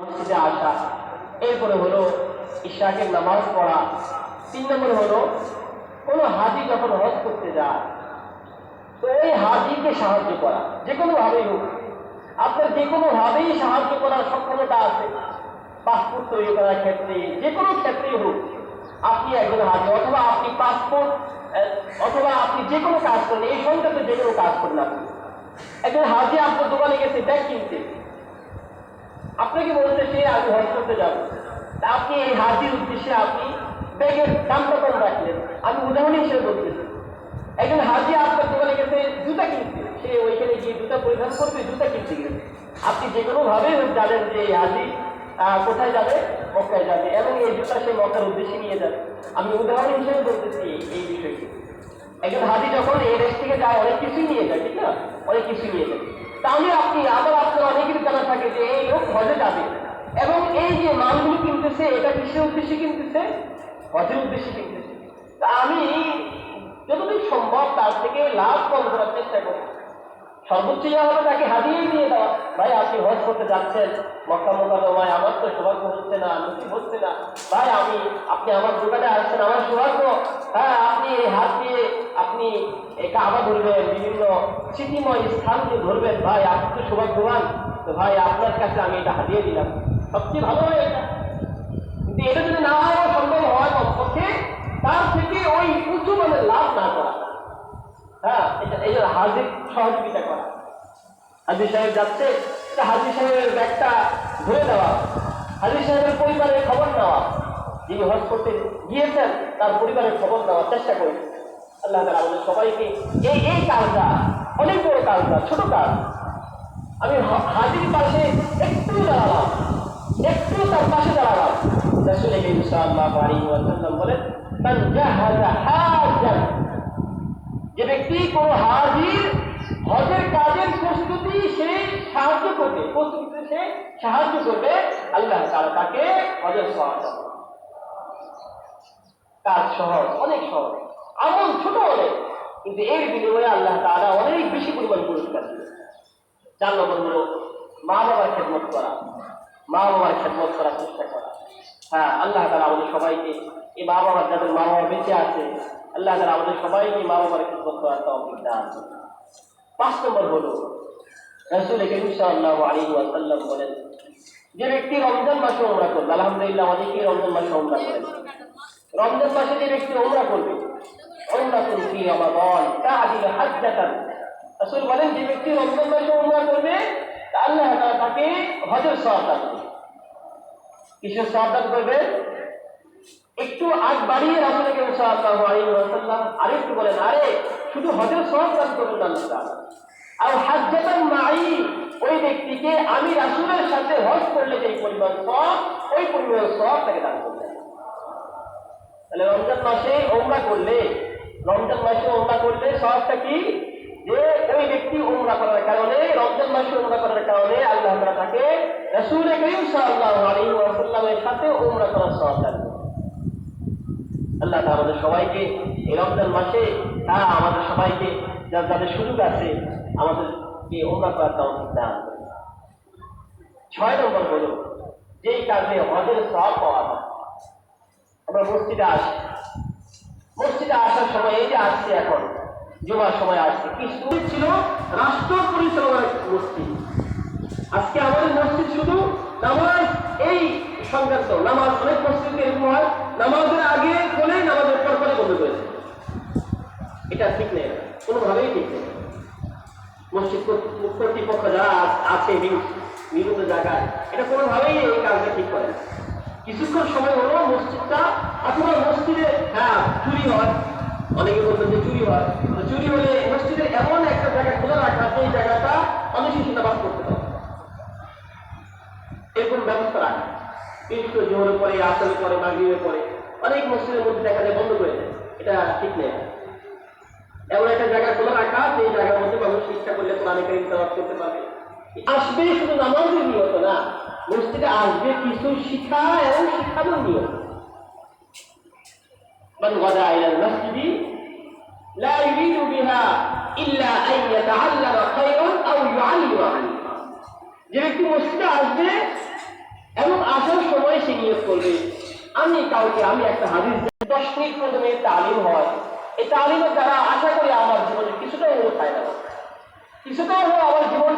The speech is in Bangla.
মসজিদে আসা এরপরে হলো ইশাকের নামাজ পড়া। তিন নম্বরে হলো কোনো হাজি যখন হজ করতে যায়, তো এই হাজিকে সাহায্য করা। যে কোনো ভাবেই হোক, আপনার যে কোনো ভাবেই সাহায্য করার সক্ষমতা আছে। পাসপোর্ট তৈরি করার ক্ষেত্রে যে কোনো ক্ষেত্রেই হোক, আপনি একজন হাজি, অথবা আপনি পাসপোর্ট অথবা আপনি যে কোনো কাজ করেন, এই সংক্রান্ত যে কোনো কাজ করেন আপনি। একজন হাজি আপনার দোকানে গেছে, ব্যাগ কিনতে আপনাকে বলতে সে আমি হজ করতে যাব। আপনি এই হাজির উদ্দেশ্যে আপনি ব্যাগের দামটা কম রাখলেন। আমি উদাহরণ হিসেবে বলতেছি। একজন হাজি আপনার দোকানে গেছে, জুতা কিনতে সে ওইখানে গিয়ে জুতা পরিধান করবে জুতা কিনতে গেছে। আপনি যে কোনো ভাবে জানেন যে এই হাজি কোথায় যাবে? মক্কায় যাবে। এবং এই জুতা সে মক্কার উদ্দেশ্যে নিয়ে যাবে। আমি উদাহরণ হিসেবে বলতেছি এই বিষয়টি। একজন হাজি যখন এই দেশ থেকে যায়, অনেক কিছুই নিয়ে যায়, ঠিক না? অনেক কিছুই নিয়ে যায়। তাহলে আপনি আবার আপনার অনেকের জানা হজে যাবে। এবং এই যে মালগুলো কিনতেছে, এটা কিসের উদ্দেশ্যে কিনতেছে? হজের উদ্দেশ্যে কিনতেছে। তা আমি যতদিন সম্ভব তার থেকে লাভ কম করার চেষ্টা করি সর্বোচ্চ ইয়া হবে তাকে হাতিয়েই দিয়ে দেওয়া। ভাই, আপনি হজ করতে যাচ্ছেন, মক্কা মোকাদ্দমায়, আমার তো সৌভাগ্য হচ্ছে না নসিব হচ্ছে না। ভাই, আমি, আপনি আমার দোকানে আসছেন, আমার সৌভাগ্য। হ্যাঁ আপনি এই হাত দিয়ে আপনি কাবা ধরবেন, বিভিন্ন স্মৃতিময় স্থানকে ধরবেন। ভাই, আপনি তো সৌভাগ্যবান। তো ভাই, আপনার কাছে আমি এটা হাতিয়ে দিলাম। সবচেয়ে ভালো হয় এটা। কিন্তু এটা যদি না হওয়া সম্ভব হয় পক্ষে, তার থেকে ওই উঁচু মানের লাভ না করা। হ্যাঁ এই যে হাজির সহযোগিতা করা। হাজির সাহেব যাচ্ছে হাজির সাহেবের ব্যাগটা ধরে দেওয়া হাজির সাহেবের পরিবারের খবর নেওয়া। যিনি হজ করতে গিয়েছেন, তার পরিবারের খবর নেওয়ার চেষ্টা করি। আল্লাহ তালা আমাদের সবাইকে এই এই কাজটা, অনেক বড় কাজ না ছোট কাজ। আমি হাজির পাশে একটু দাঁড়ালাম, একটু তার পাশে দাঁড়ালাম। রসুল ওয়াসাল্লাম বলেন মান জাহাজা হাজান যে ব্যক্তি কোন হাজির হজের কাজের প্রস্তুতি সে সাহায্য করবে। প্রস্তুতিতে সে সাহায্য করবে। আল্লাহ তাআলা তাকে হজের সহায়তা। কাজ সহজ, অনেক সহজ। আমল ছোট অনেক কিন্তু এর বিনিময়ে আল্লাহ তারা অনেক বেশি পরিমাণ পুরস্কার দিবে চার নম্বর হলো মা বাবার খেদমত করা মা বাবার খেদমত করার চেষ্টা করা। হ্যাঁ আল্লাহ তারা আমাদের সবাইকে এই মা বাবার যাদের মা বাবা বেঁচে আছে, আল্লাহ তালা আমাদের সবাইকে মা বাবার খেদমত করার দান পাঁচ নম্বর হলো, রসুল করিম সাল্লাল্লাহু আলাইহি ওয়াসাল্লাম বলেন, যে ব্যক্তি রমজান মাসে ওমরা করবে, আলহামদুলিল্লাহ অনেকেই রমজান মাসে ওমরা করেন রমজান মাসে যে ব্যক্তি ওমরা করবে ওমরা করবি আমার বল তা আদিল হাজ্জাতান। রাসূল বলেন, যে ব্যক্তি রমজান মাসে ওমরা করবে আল্লাহ তাআলা তাকে হজের সওয়াব দান করবে। কিসের সওয়াব করবে? একটু আজ বাড়িয়ে রাসূল করিম সাল্লাল্লাহু আলাইহি ওয়াসাল্লাম আরেকটু বলেন, আরে, শুধু হজের সওয়াব দান করবেন না, আল্লাহ তাআলা আর হাজ্জাতান মাই ওই ব্যক্তিকে আমি রাসূলের সাথে হজ করলে যে পরিমাণ সব ওই পরিমাণ সওয়াব তাকে দান করবেন তাহলে রমজান মাসে ওমরা করলে, রমজান মাসে ওমরা করলে সবটা কি যে ওই ব্যক্তি ওমরা করার কারণে, রমজান মাসে ওমরা করার কারণে আল্লাহ তাকে রাসূল করিম সাল্লাল্লাহু আলাইহি ওয়াসাল্লামের সাথে ওমরা করার সওয়াব দান। আল্লাহ আমাদের সবাইকে এই রমজান মাসে হ্যাঁ আমাদের সবাইকে যা- যাদের সুযোগ আছে, আমাদেরকে ওমরা করার তৌফিক দান। ছয় নম্বর হলো, যেই কাজে হজের সওয়াব পাওয়া যায়। আমরা মসজিদে আসি। মসজিদে আসার সময় এই যে আসছে এখন, জুমার সময় আসছে, কি শুরু ছিল? রাষ্ট্র পরিচালনার মসজিদ। আজকে আমাদের মসজিদ শুধু নামাজ এই সংক্রান্ত, নামাজ অনেক মসজিদ এরকম হয় নামাজের আগে বলেই নামাজের পর পরে বন্ধ করেছে এটা ঠিক নেই কোনোভাবেই ঠিক নেই মসজিদ কর্তৃ- কর্তৃপক্ষ যারা আ- আছে নিউ- নিয়মিত জায়গায়। এটা কোনোভাবেই এই কাজটা ঠিক করে না। কিছুক্ষণ সময় হলো মসজিদটা, অথবা মসজিদে হ্যাঁ চুরি হয়। অনেকে বলবেন যে চুরি হয়। চুরি হলে মসজিদের এমন একটা জায়গা খোলা রাখা, সেই জায়গাটা সেটা বাস করতে পারে। এরকম ব্যবস্থা রাখা। কিন্তু জোহরের পরে, আসরের পরে, মাগরিবের পরে অনেক মসজিদের মধ্যে দেখা যায় বন্ধ করে দেয়। এটা ঠিক নেই। এমন একটা জায়গা খোলা রাখা সেই জায়গার মধ্যে মানুষ ইচ্ছা করলে কোরআনে কারিম করতে পারবে। আসবে শুধু নামাজের নিয়ত না মসজিদে আসবে কিছু শিখা এবং শিখানোর নিয়ত من غدا إلى المسجد لا يريد بها إلا أن يتعلم خيرا أو يعلم علما যে ব্যক্তি মসজিদে আসবে করবে আমি কাউকে আমি একটা হাদিস দশ মিনিট পর্যন্ত এই তালিম হয় এই তালিমের দ্বারা আশা করি আমার জীবনে কিছুটা হলেও ফায়দা হবে কিছুটা হলেও আমার